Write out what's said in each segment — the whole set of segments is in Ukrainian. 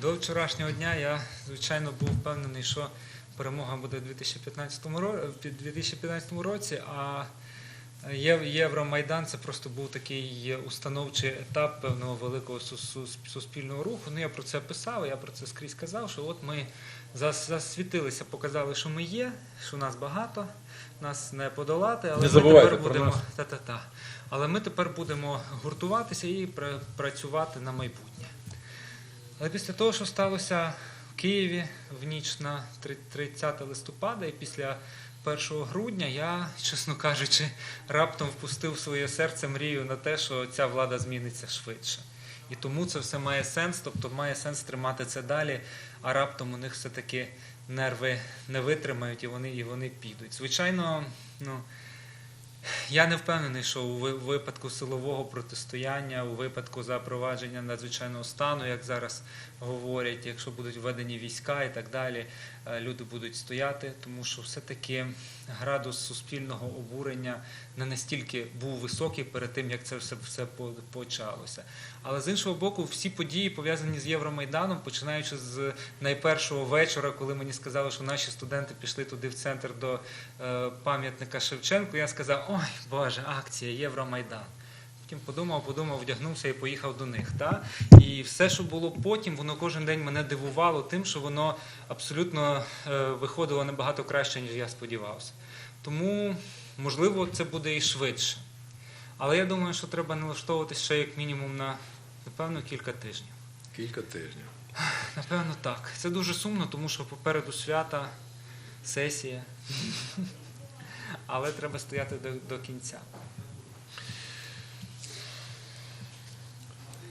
До вчорашнього дня я, звичайно, був впевнений, що перемога буде в 2015 ро- в 2015 році, а Євромайдан це просто був такий установчий етап певного великого сус- сус- суспільного руху. Ну я про це писав, я про це скрізь казав, що от ми засвітилися, показали, що ми є, що нас багато, нас не подолати, але Не ми тепер будемо та-та-та. Але ми тепер будемо гуртуватися і пра- працювати на майбутнє. Але після того, що сталося в Києві в ніч на три- 30 листопада і після 1 грудня, я, чесно кажучи, раптом впустив в своє серце мрію на те, що ця влада зміниться швидше. І тому це все має сенс, тобто має сенс тримати це далі, а раптом у них все-таки нерви не витримають і вони, і вони підуть. Звичайно, ну. Я не впевнений, що у випадку силового протистояння, у випадку запровадження надзвичайного стану, як зараз говорять, якщо будуть введені війська і так далі, люди будуть стояти, тому що все-таки градус суспільного обурення не настільки був високий перед тим, як це все, все почалося. Але з іншого боку, всі події пов'язані з Євромайданом, починаючи з найпершого вечора, коли мені сказали, що наші студенти пішли туди в центр до е, пам'ятника Шевченку, я сказав: ой, Боже, акція Євромайдан. Потім подумав, подумав, вдягнувся і поїхав до них. Та? І все, що було потім, воно кожен день мене дивувало тим, що воно абсолютно е, виходило набагато краще, ніж я сподівався. Тому, можливо, це буде і швидше. Але я думаю, що треба налаштовуватися ще як мінімум на напевно кілька тижнів. Кілька тижнів. Напевно, так. Це дуже сумно, тому що попереду свята, сесія. Але треба стояти до, до кінця.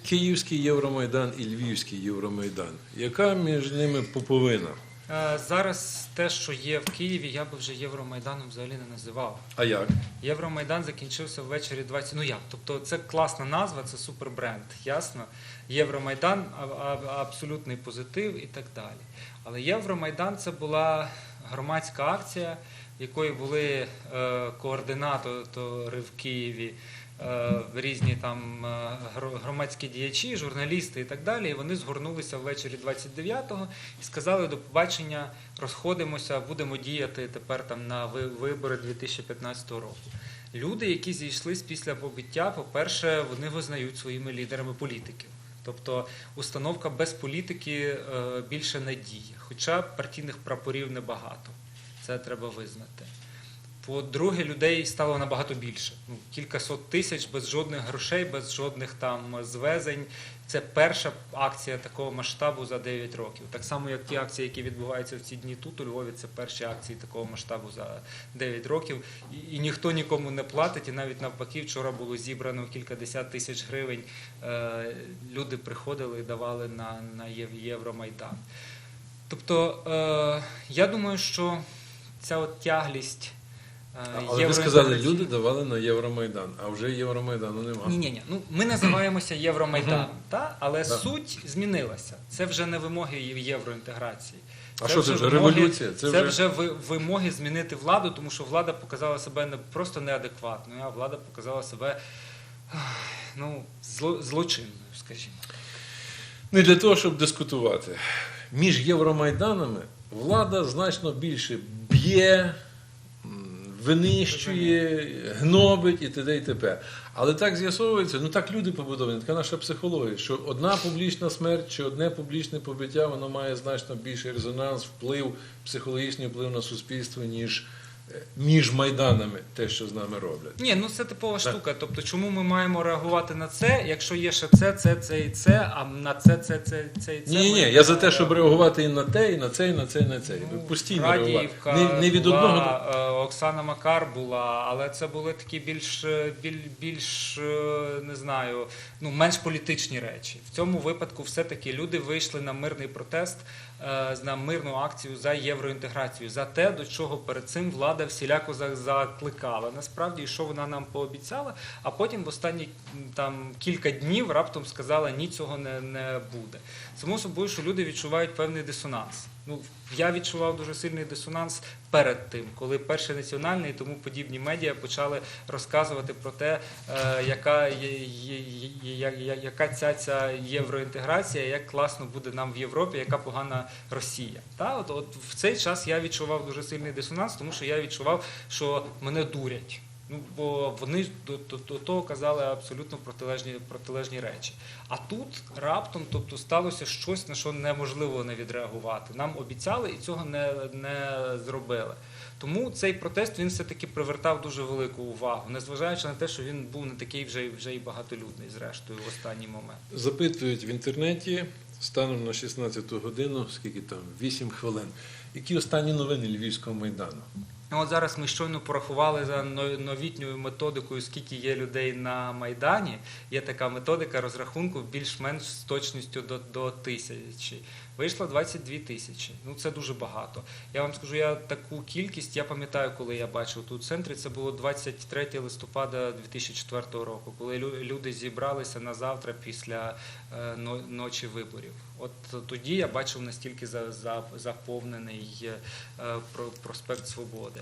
Київський Євромайдан і Львівський Євромайдан. Яка між ними поповина? Е, Зараз те, що є в Києві, я би вже Євромайданом взагалі не називав. А як? Євромайдан закінчився ввечері 20. Ну як? Тобто це класна назва, це супербренд, ясно? Євромайдан абсолютний позитив і так далі. Але Євромайдан це була громадська акція, в якої були е, координатори в Києві, різні там е, громадські діячі, журналісти і так далі. І вони згорнулися ввечері 29-го і сказали до побачення, розходимося, будемо діяти тепер там на вибори 2015 року. Люди, які зійшлись після побиття, по-перше, вони визнають своїми лідерами політиків. Тобто установка без політики е, більше не діє, хоча партійних прапорів небагато. Це треба визнати. По-друге, людей стало набагато більше. Ну, кількасот тисяч без жодних грошей, без жодних там звезень. Це перша акція такого масштабу за 9 років. Так само, як ті акції, які відбуваються в ці дні тут у Львові, це перші акції такого масштабу за 9 років. І, і ніхто нікому не платить. І навіть навпаки, вчора було зібрано кількадесят тисяч гривень. Е, люди приходили і давали на, на Євромайдан. Тобто, е, я думаю, що ця от тяглість. Але ви сказали, люди давали на Євромайдан, а вже Євромайдану немає. ні, ні, ні. Ну ми називаємося Євромайданом, та? але Да. суть змінилася. Це вже не вимоги євроінтеграції. А що це вже, вимоги- революція? Це, Це вже... вже- вимоги змінити владу, тому що влада показала себе не просто неадекватною, а влада показала себе ну, злочинною, скажімо. Не для того, щоб дискутувати. Між Євромайданами влада значно більше б'є, винищує, гнобить і т.д. і т.п. Але так з'ясовується, ну так люди побудовані, така наша психологія, що одна публічна смерть чи одне публічне побиття, воно має значно більший резонанс, вплив, психологічний вплив на суспільство, ніж між майданами те, що з нами роблять. Ні, ну це типова Так. штука. Тобто, чому ми маємо реагувати на це, якщо є ще це, це, це і це, а на це, це, це, це і це. Ні, ні, я за те, щоб реагувати і на те, і на це, і на це, і на це. Ну, Постійно реагувати. Радіївка Не, не від була, одного е, Оксана Макар була, але це були такі більш, е, біль, більш е, не знаю, ну менш політичні речі. В цьому випадку все-таки люди вийшли на мирний протест, на мирну акцію за євроінтеграцію, за те, до чого перед цим влада всіляко закликала. Насправді, і що вона нам пообіцяла, а потім в останні там кілька днів раптом сказала, ні, цього не, не буде. Само собою, що люди відчувають певний дисонанс. Ну, я відчував дуже сильний дисонанс перед тим, коли перший національний і тому подібні медіа почали розказувати про те, е, яка, яка ця, ця євроінтеграція, як класно буде нам в Європі, яка погана Росія. Та, от, от в цей час я відчував дуже сильний дисонанс, тому що я відчував, що мене дурять. Ну, бо вони до, до, до того казали абсолютно протилежні, протилежні речі. А тут раптом тобто, сталося щось, на що неможливо не відреагувати. Нам обіцяли і цього не, не зробили. Тому цей протест він все-таки привертав дуже велику увагу, незважаючи на те, що він був не такий вже, вже і багатолюдний, зрештою, в останній момент. Запитують в інтернеті станом на 16 годину, скільки там, 8 хвилин. Які останні новини Львівського майдану? Ну, От зараз ми щойно порахували за но- новітньою методикою, скільки є людей на Майдані. Є така методика розрахунку більш-менш з точністю до, до тисячі. Вийшло 22 тисячі. Ну це дуже багато. Я вам скажу, я таку кількість, я пам'ятаю, коли я бачив тут в центрі, це було 23 листопада 2004 року, коли лю- люди зібралися на завтра після е, ночі виборів. От тоді я бачив настільки за- за- заповнений е, про- проспект Свободи.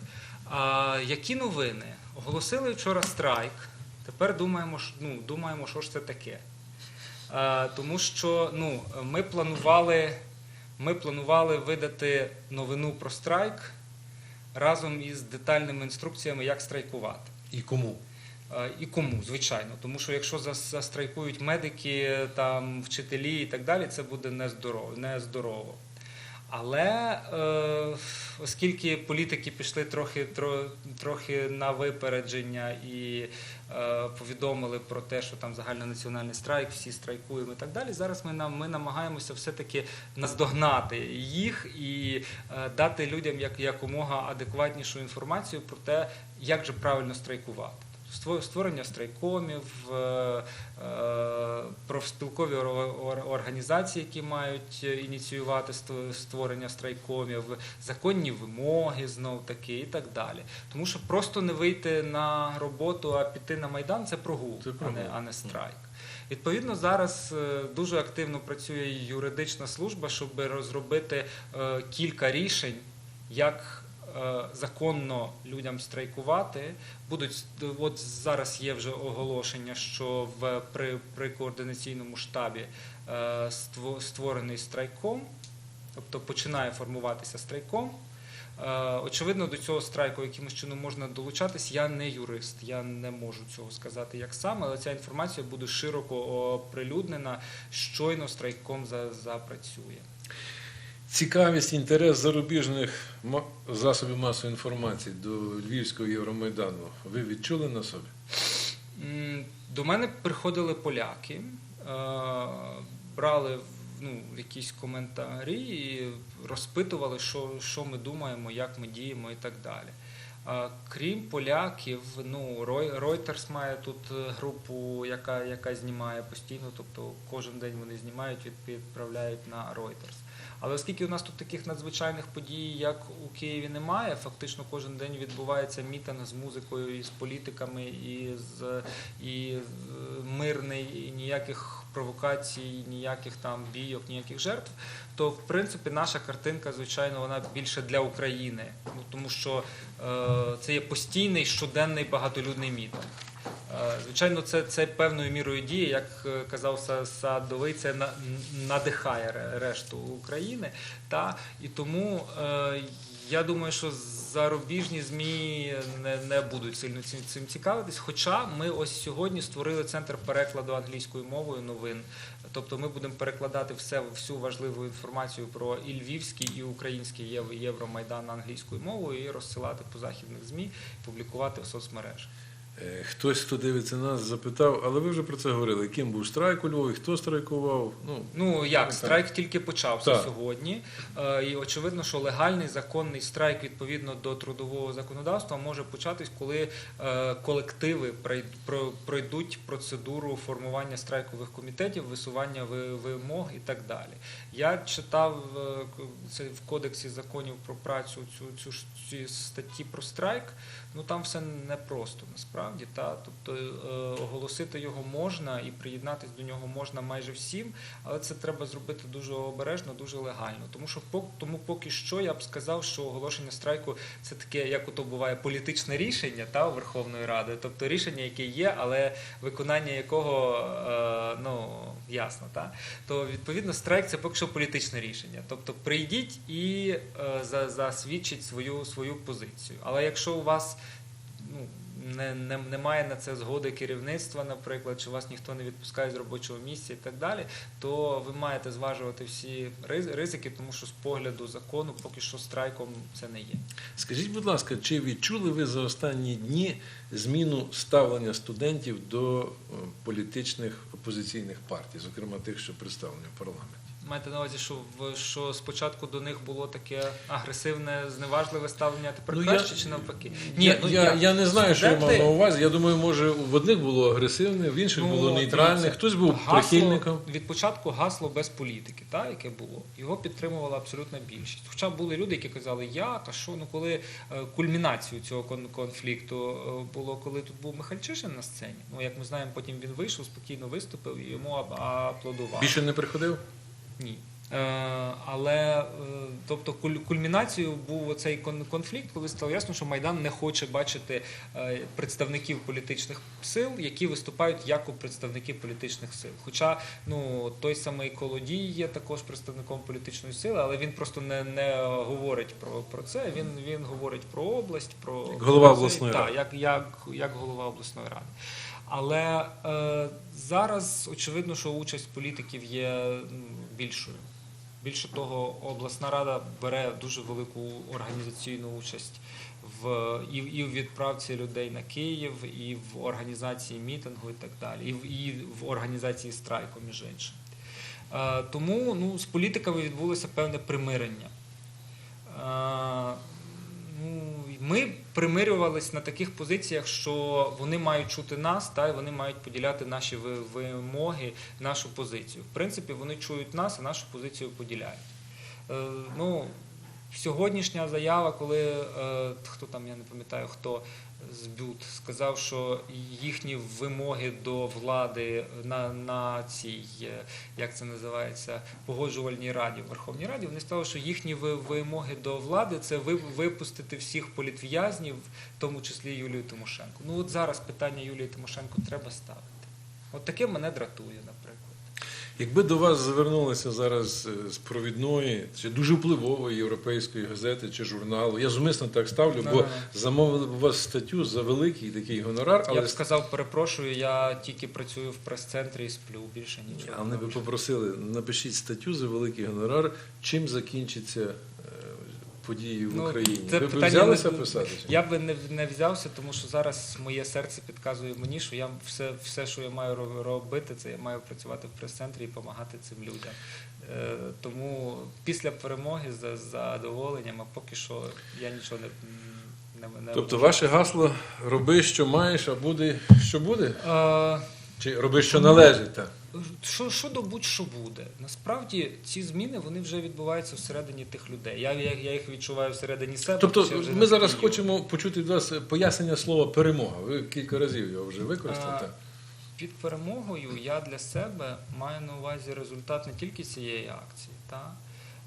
А які новини? Оголосили вчора страйк. Тепер думаємо, ну, думаємо, що ж це таке. А, тому що ну, ми, планували, ми планували видати новину про страйк разом із детальними інструкціями, як страйкувати. І кому? Е, І кому, звичайно, тому що якщо зас- застрайкують медики, там вчителі і так далі, це буде нездорово. нездорово. Але е, оскільки політики пішли трохи, тро, трохи на випередження і е, повідомили про те, що там загальнонаціональний страйк, всі страйкуємо і так далі. Зараз ми нам ми намагаємося все-таки наздогнати їх і е, дати людям як якомога адекватнішу інформацію про те, як же правильно страйкувати. Ство- Створення страйкомів, е, е, профспілкові ор- ор- організації, які мають е, ініціювати створення страйкомів, законні вимоги знов таки і так далі. Тому що просто не вийти на роботу, а піти на майдан це прогул, Це а, не, а не страйк. Відповідно, зараз дуже активно працює юридична служба, щоб розробити кілька рішень, як законно людям страйкувати. Будуть от зараз є вже оголошення, що в при, при координаційному штабі е, створений страйком, тобто починає формуватися страйком. Е, Очевидно, до цього страйку якимось чином можна долучатись. Я не юрист, я не можу цього сказати як саме, але ця інформація буде широко оприлюднена, щойно страйком за- запрацює. Цікавість, інтерес зарубіжних засобів масової інформації до Львівського Євромайдану ви відчули на собі? До мене приходили поляки, е, брали ну, якісь коментарі і розпитували, що, що ми думаємо, як ми діємо і так далі. А, Крім поляків, ну Reuters має тут е, групу, яка, яка знімає постійно, тобто кожен день вони знімають, відправляють на Reuters. Але оскільки у нас тут таких надзвичайних подій, як у Києві, немає, фактично кожен день відбувається мітинг з музикою і з політиками, і з і мирний, і ніяких провокацій, ніяких там бійок, ніяких жертв. То в принципі наша картинка, звичайно, вона більше для України, ну тому що е, це є постійний щоденний багатолюдний мітинг. Звичайно, це, це певною мірою діє, як е, казав Са- Садовий, це на- надихає решту України. Та? І тому е, я думаю, що зарубіжні ЗМІ не, не будуть сильно цим, цікавитись. Хоча ми ось сьогодні створили центр перекладу англійською мовою новин. Тобто ми будемо перекладати все, всю важливу інформацію про і львівський, і український Єв- Євромайдан англійською мовою і розсилати по західних ЗМІ, публікувати в соцмережах. Е, Хтось, хто дивиться нас, запитав, але ви вже про це говорили, яким був страйк у Львові, хто страйкував? Ну, Ну як Так. страйк тільки почався Так. сьогодні, Е, і очевидно, що легальний законний страйк відповідно до трудового законодавства може початись, коли е, колективи пройдуть процедуру формування страйкових комітетів, висування вимог і так далі. Я читав це в кодексі законів про працю цю, цю ці статті про страйк. Ну там все непросто насправді. Насправді. Та? Тобто е, оголосити його можна і приєднатися до нього можна майже всім, але це треба зробити дуже обережно, дуже легально. Тому що тому поки що я б сказав, що оголошення страйку це таке, як ото буває, політичне рішення та, Верховної Ради, тобто рішення, яке є, але виконання якого е, ну, ясно. Та? То відповідно страйк це поки що політичне рішення. Тобто прийдіть і е, за- засвідчіть свою, свою позицію. Але якщо у вас ну, не, не, немає на це згоди керівництва, наприклад, чи вас ніхто не відпускає з робочого місця і так далі, то ви маєте зважувати всі риз- ризики, тому що з погляду закону поки що страйком це не є. Скажіть, будь ласка, чи відчули ви за останні дні зміну ставлення студентів до е, політичних опозиційних партій, зокрема тих, що представлені в парламенті? Маєте на увазі, що в що спочатку до них було таке агресивне, зневажливе ставлення, а тепер Ну, я- краще чи навпаки? я, ну, я, я не знаю, що я мав на увазі. Я думаю, може в одних було агресивне, в інших Ну, було нейтральне, хтось був гасло- прихильником. Від початку гасло без політики, та, яке було, його підтримувала абсолютна більшість. Хоча були люди, які казали, як, а що, ну коли е, кульмінацію цього конфлікту е, було, коли тут був Михальчишин на сцені. Ну, як ми знаємо, потім він вийшов, спокійно виступив і йому ап- аплодували. Більше не приходив? Ні. Е, але е, тобто куль- кульмінацією був оцей кон- конфлікт, коли стало ясно, що Майдан не хоче бачити е, представників політичних сил, які виступають як у представники політичних сил. Хоча ну той самий Колодій є також представником політичної сили, але він просто не, не говорить про, про це. Він, він говорить про область, про Як голова. Так, як, як, як голова обласної ради. Але е, зараз очевидно, що участь політиків є більшою. Більше того, обласна рада бере дуже велику організаційну участь в і, і в відправці людей на Київ, і в організації мітингу, і так далі, і в, і в організації страйку, між іншим. Е, тому ну, з політиками відбулося певне примирення. Е, ну, ми примирювалися на таких позиціях, що вони мають чути нас, та й вони мають поділяти наші вимоги, нашу позицію. В принципі, вони чують нас, а нашу позицію поділяють. Е, ну, сьогоднішня заява, коли е, хто там, я не пам'ятаю, хто з БЮТ сказав, що їхні вимоги до влади на, на цій, е, як це називається, погоджувальній раді в Верховній Раді, вони сказали, що їхні вимоги до влади це ви- випустити всіх політв'язнів, в тому числі Юлію Тимошенко. Ну от зараз питання Юлії Тимошенко треба ставити. От таке мене дратує, наприклад. Якби до вас звернулися зараз е, з провідної чи дуже впливової європейської газети чи журналу, я зумисно так ставлю, бо замовили б у вас статтю за великий такий гонорар, Я б сказав, перепрошую, я тільки працюю в прес-центрі і сплю, більше нічого. А вони попросили, напишіть статтю за великий гонорар, чим закінчиться події в Ну, Україні. це Ви б взялися не- писати? Я би не, не взявся, тому що зараз моє серце підказує мені, що я все, все, що я маю робити, це я маю працювати в прес-центрі і допомагати цим людям. Е, тому після перемоги за задоволенням, а поки що я нічого не, не, Тобто ваше гасло роби, що маєш, а буде, що буде? Е, Чи роби, що належить? Так? Що, що до будь-що буде. Насправді ці зміни вони вже відбуваються всередині тих людей. Я, я, я їх відчуваю всередині себе. Тобто вже ми зараз Київ. хочемо почути від вас пояснення слова перемога. Ви кілька разів його вже використали. Під перемогою я для себе маю на увазі результат не тільки цієї акції. Та?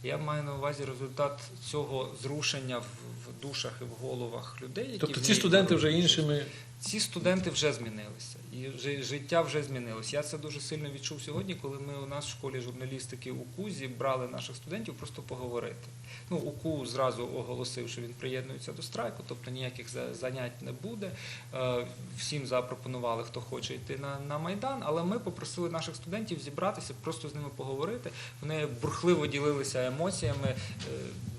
Я маю на увазі результат цього зрушення в, в душах і в головах людей. Які Тобто ці студенти вже іншими. Ці студенти вже змінилися, і жи- життя вже змінилося. Я це дуже сильно відчув сьогодні, коли ми у нас в школі журналістики УКУ зібрали наших студентів просто поговорити. Ну, УКУ зразу оголосив, що він приєднується до страйку, тобто ніяких занять не буде. Е, Всім запропонували, хто хоче йти на, на Майдан, але ми попросили наших студентів зібратися, просто з ними поговорити. Вони бурхливо ділилися емоціями. Е,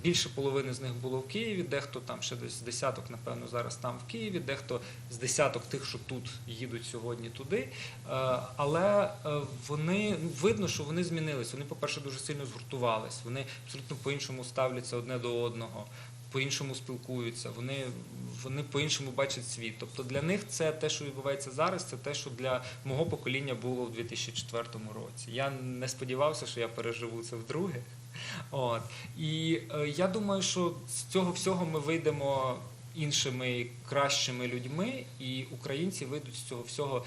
Більше половини з них було в Києві, дехто там ще десь з десяток, напевно, зараз там в Києві, дехто з десяток тих, що тут їдуть сьогодні туди. Е, Але е, вони ну, видно, що вони змінились. Вони, по-перше, дуже сильно згуртувались. Вони абсолютно по-іншому ставляться одне до одного, по-іншому спілкуються. Вони, вони по-іншому бачать світ. Тобто для них це те, що відбувається зараз, це те, що для мого покоління було в 2004 році. Я не сподівався, що я переживу це вдруге. От. І е, я думаю, що з цього всього ми вийдемо іншими кращими людьми, і українці вийдуть з цього всього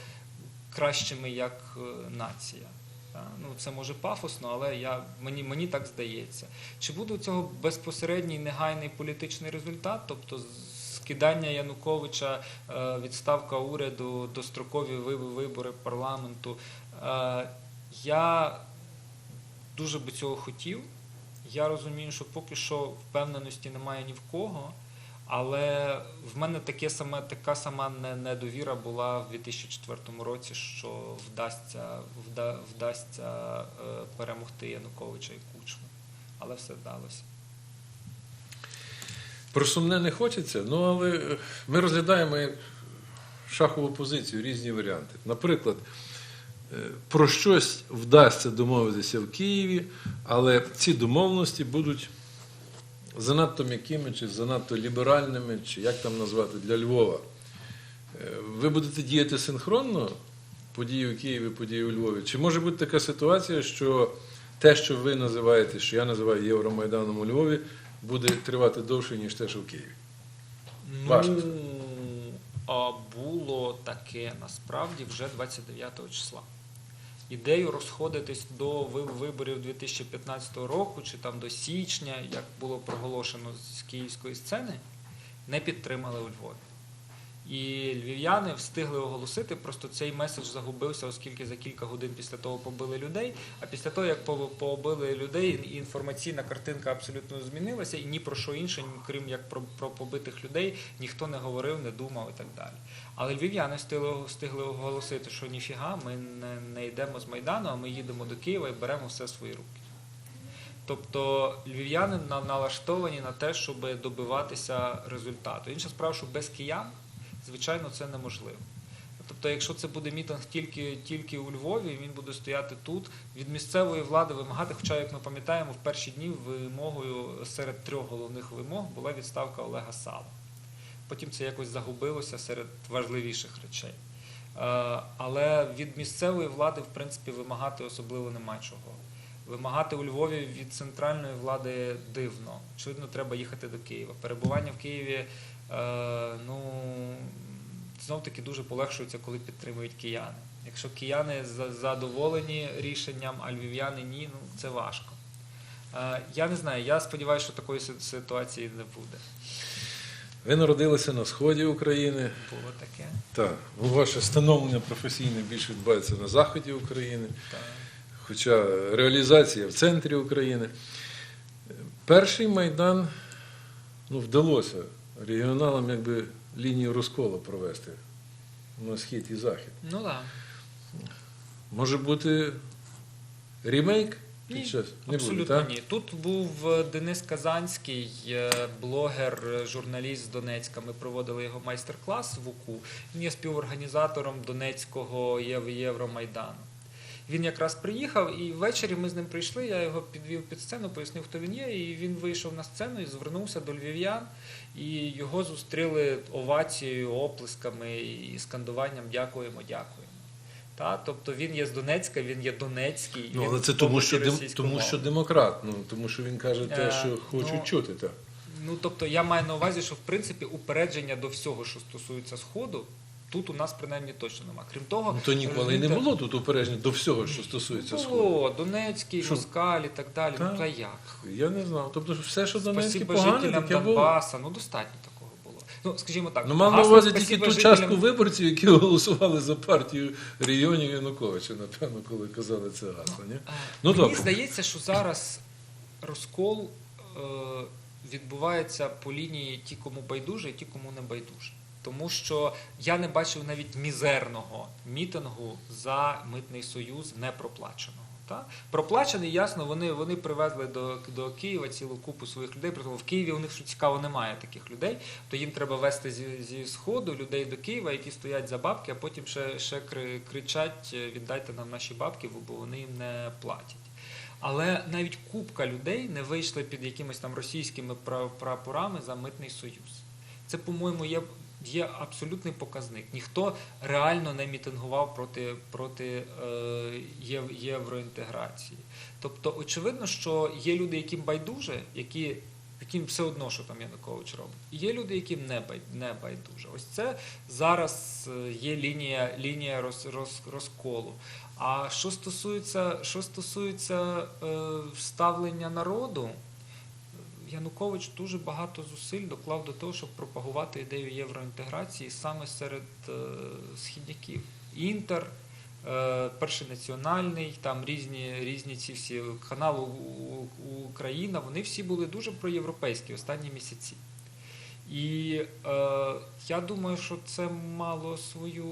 кращими як е, нація. Ну, це може пафосно, але я, мені, мені так здається. Чи буде у цього безпосередній негайний політичний результат, тобто скидання Януковича, е, відставка уряду, дострокові вибори парламенту? Е, Я дуже би цього хотів. Я розумію, що поки що впевненості немає ні в кого. Але в мене таке саме, така сама недовіра була в 2004 році, що вдасться, вда, вдасться е, перемогти Януковича і Кучму. Але все вдалося. Про сумне не хочеться, ну але е, ми розглядаємо шахову позицію, різні варіанти. Наприклад, про щось вдасться домовитися в Києві, але ці домовленості будуть занадто м'якими чи занадто ліберальними, чи як там назвати для Львова. Е, Ви будете діяти синхронно, події у Києві, події у Львові? Чи може бути така ситуація, що те, що ви називаєте, що я називаю Євромайданом у Львові, буде тривати довше, ніж те, що в Києві? Важко Ну, а було таке насправді вже 29 числа. Ідею розходитись до виборів 2015 року чи там до січня, як було проголошено з київської сцени, не підтримали у Львові. І львів'яни встигли оголосити, просто цей меседж загубився, оскільки за кілька годин після того побили людей. А після того, як побили людей, інформаційна картинка абсолютно змінилася, і ні про що інше, крім як про, про побитих людей, ніхто не говорив, не думав і так далі. Але львів'яни встигли, оголосити, що ніфіга, ми не, не йдемо з Майдану, а ми їдемо до Києва і беремо все в свої руки. Тобто львів'яни налаштовані на те, щоб добиватися результату. Інша справа, що без киян, звичайно, це неможливо. Тобто, якщо це буде мітинг тільки, тільки у Львові, він буде стояти тут, від місцевої влади вимагати, хоча, як ми пам'ятаємо, в перші дні вимогою серед трьох головних вимог була відставка Олега Сала. Потім це якось загубилося серед важливіших речей. Е, Але від місцевої влади, в принципі, вимагати особливо нема чого. Вимагати у Львові від центральної влади дивно. Очевидно, треба їхати до Києва. Перебування в Києві ну, знов таки дуже полегшується, коли підтримують кияни. Якщо кияни задоволені рішенням, а львів'яни ні, ну це важко. Е, Я не знаю, я сподіваюся, що такої ситуації не буде. Ви народилися на сході України. Було таке. Так, ваше становлення професійне більше відбувається на заході України, Та, хоча реалізація в центрі України. Перший майдан ну, вдалося регіоналам якби лінію розколу провести на схід і захід. Ну так. Да. Може бути ремейк Ні, час? Не Абсолютно буде, ні. Тут був е, Денис Казанський, е, блогер, журналіст з Донецька. Ми проводили його майстер-клас в УКУ. Він є співорганізатором Донецького Євромайдану. Він якраз приїхав, і ввечері ми з ним прийшли. Я його підвів під сцену, пояснив, хто він є. І він вийшов на сцену і звернувся до львів'ян. І його зустріли овацією, оплесками і скандуванням Дякуємо, дякуємо. Та, тобто він є з Донецька, він є Донецький. Ну, але це тому, що, дем, тому що демократ, ну, тому що він каже те, Е, що хочуть ну, чути. Так. Ну тобто я маю на увазі, що в принципі упередження до всього, що стосується сходу, тут у нас принаймні точно нема. Крім того, Ну, то ніколи не було тут упередження до всього, що стосується сходу. Було, Донецький, Що? Москаль і так далі. Так. Ну та як? Я не знав. Тобто все, що Донецьке Спасибо погане, таке було. Донбаса, ну достатньо такого було. Ну, скажімо так, Ну, мав на увазі тільки ту жителям частку виборців, які голосували за партію регіонів Януковича, напевно, коли казали це гасло. Ні? Ну, Мені здається, що зараз розкол е, відбувається по лінії ті, кому байдуже, і ті, кому не байдуже. Тому що я не бачив навіть мізерного мітингу за митний союз непроплаченого. Та? Проплачений, ясно, вони, вони привезли до, до Києва цілу купу своїх людей. При в Києві у них що цікаво немає таких людей. То їм треба вести зі, зі сходу людей до Києва, які стоять за бабки, а потім ще, ще кричать: е, віддайте нам наші бабки, бо вони їм не платять. Але навіть купка людей не вийшли під якимись там російськими прапорами за митний союз. Це, по-моєму, є, є абсолютний показник. Ніхто реально не мітингував проти, проти е, єв- євроінтеграції. Тобто, очевидно, що є люди, яким байдуже, які, яким все одно, що там Янукович робить. І є люди, яким не, не байдуже. Ось це зараз е, є лінія, лінія роз, роз, розколу. А що стосується, що стосується е, ставлення народу, Янукович дуже багато зусиль доклав до того, щоб пропагувати ідею євроінтеграції саме серед е, східняків. Інтер, е, перший національний, там різні, різні ці всі канали Україна, вони всі були дуже проєвропейські останні місяці. І е, я думаю, що це мало свою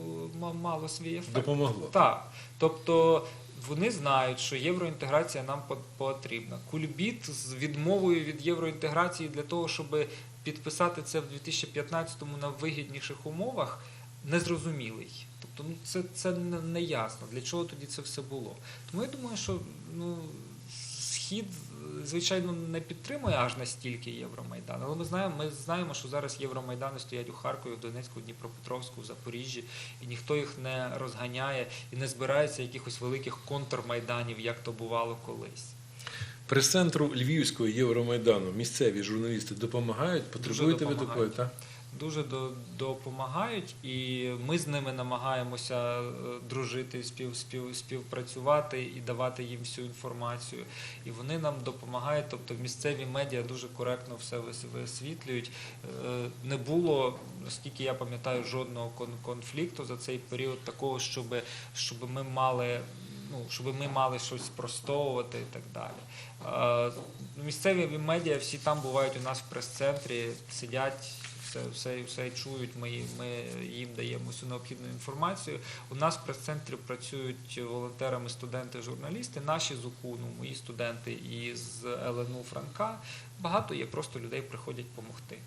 мало свій ефект. Допомогло. Так. Тому вони знають, що євроінтеграція нам по- потрібна. Кульбіт з відмовою від євроінтеграції для того, щоб підписати це в 2015-му на вигідніших умовах, незрозумілий. Тобто, ну це, це не ясно. Для чого тоді це все було? Тому я думаю, що ну, Схід, звичайно, не підтримує аж настільки Євромайдан, але ми знаємо, ми знаємо, що зараз Євромайдани стоять у Харкові, в Донецьку, Дніпропетровську, в Запоріжжі, і ніхто їх не розганяє і не збирається якихось великих контрмайданів, як то бувало колись. Прес-центру Львівського Євромайдану місцеві журналісти допомагають? Потребуєте ви такої? Так? Дуже до, допомагають, і ми з ними намагаємося е, дружити, спів, спів, співпрацювати і давати їм всю інформацію. І вони нам допомагають. Тобто місцеві медіа дуже коректно все вис- висвітлюють. Е, Не було, наскільки я пам'ятаю, жодного кон- конфлікту за цей період такого, щоб, щоб ми мали. Ну, щоб ми мали щось спростовувати і так далі. Е, Місцеві медіа всі там бувають у нас в прес-центрі, сидять, все, все, все чують, ми, ми їм даємо всю необхідну інформацію. У нас в прес-центрі працюють волонтерами студенти, журналісти, наші з УКУ, ну, мої студенти і з ЛНУ Франка. Багато є, просто людей приходять допомогти.